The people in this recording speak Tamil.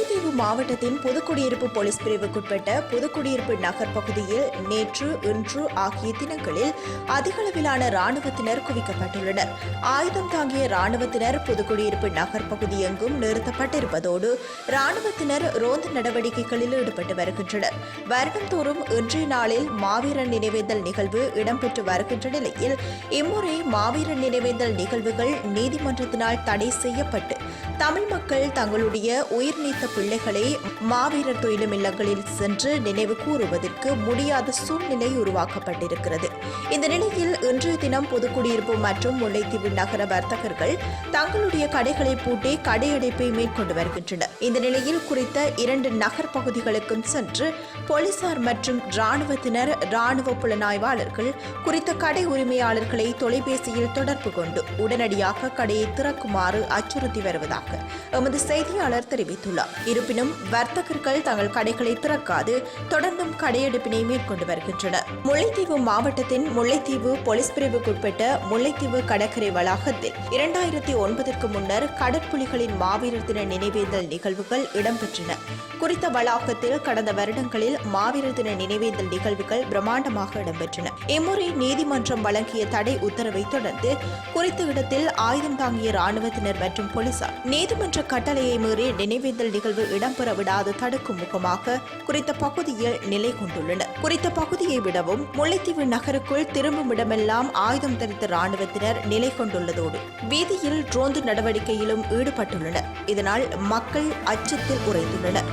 முல்லைத்தீவு மாவட்டத்தின் புதுக்குடியிருப்பு போலீஸ் பிரிவுக்குட்பட்ட புதுக்குடியிருப்பு நகர் பகுதியில் நேற்று இன்று ஆகிய தினங்களில் அதிகளவிலான ராணுவத்தினர் குவிக்கப்பட்டுள்ளனர். ஆயுதம் தாங்கிய ராணுவத்தினர் புதுக்குடியிருப்பு நகர் பகுதி எங்கும் நிறுத்தப்பட்டிருப்பதோடு ராணுவத்தினர் ரோந்து நடவடிக்கைகளில் ஈடுபட்டு வருகின்றனர். வருடந்தோறும் இன்றைய நாளில் மாவீரன் நினைவேந்தல் நிகழ்வு இடம்பெற்று வருகின்ற நிலையில் இம்முறை மாவீரன் நினைவேந்தல் நிகழ்வுகள் நீதிமன்றத்தினால் தடை செய்யப்பட்டு தமிழ் மக்கள் தங்களுடைய உயிர் நீத்த பிள்ளைகளை மாவீரர் தொழிலும் இல்லங்களில் சென்று நினைவு கூறுவதற்கு முடியாத சூழ்நிலை உருவாக்கப்பட்டிருக்கிறது. இந்த நிலையில் இன்றைய தினம் பொதுக்குடியிருப்பு மற்றும் முல்லைத்தீவு நகர வர்த்தகர்கள் தங்களுடைய கடைகளை பூட்டி கடையடைப்பை மேற்கொண்டு வருகின்றனர். இந்த நிலையில் குறித்த இரண்டு நகர் பகுதிகளுக்கும் சென்று போலீசார் மற்றும் ராணுவத்தினர் ராணுவ புலனாய்வாளர்கள் குறித்த கடை உரிமையாளர்களை தொலைபேசியில் தொடர்பு கொண்டு உடனடியாக கடையை திறக்குமாறு அச்சுறுத்தி வருவதாக எமது செய்தியாளர் தெரிவித்துள்ளார். இருப்பினும் வர்த்தகர்கள் தங்கள் கடைகளை திறக்காது தொடர்ந்தும் கடையெடுப்பினை மேற்கொண்டு வருகின்றனர். முல்லைத்தீவு மாவட்டத்தின் முல்லைத்தீவு போலீஸ் பிரிவுக்குட்பட்ட முல்லைத்தீவு கடற்கரை வளாகத்தில் இரண்டாயிரத்தி ஒன்பதற்கு முன்னர் கடற்புலிகளின் மாவீரர் தின நினைவேந்தல் நிகழ்வுகள் இடம்பெற்றன. குறித்த வளாகத்தில் கடந்த வருடங்களில் மாவீரர் தின நினைவேந்தல் நிகழ்வுகள் பிரம்மாண்டமாக இடம்பெற்றன. இம்முறை நீதிமன்றம் வழங்கிய தடை உத்தரவை தொடர்ந்து குறித்த இடத்தில் ஆயுதம் தாங்கிய ராணுவத்தினர் மற்றும் போலீசார் நீதிமன்ற கட்டளையை மீறி நினைவேந்தல் நிகழ்வு இடம்பெற விடாது தடுக்கும் முகமாக குறித்த பகுதியில் நிலை கொண்டுள்ளனர் குறித்த பகுதியை விடவும் முல்லைத்தீவு நகருக்குள் திரும்பும் இடமெல்லாம் ஆயுதம் தரித்த ராணுவத்தினர் நிலை கொண்டுள்ளதோடு வீதியில் ரோந்து நடவடிக்கையிலும் ஈடுபட்டுள்ளனர். இதனால் மக்கள் அச்சத்தில் உறைந்துள்ளனர்.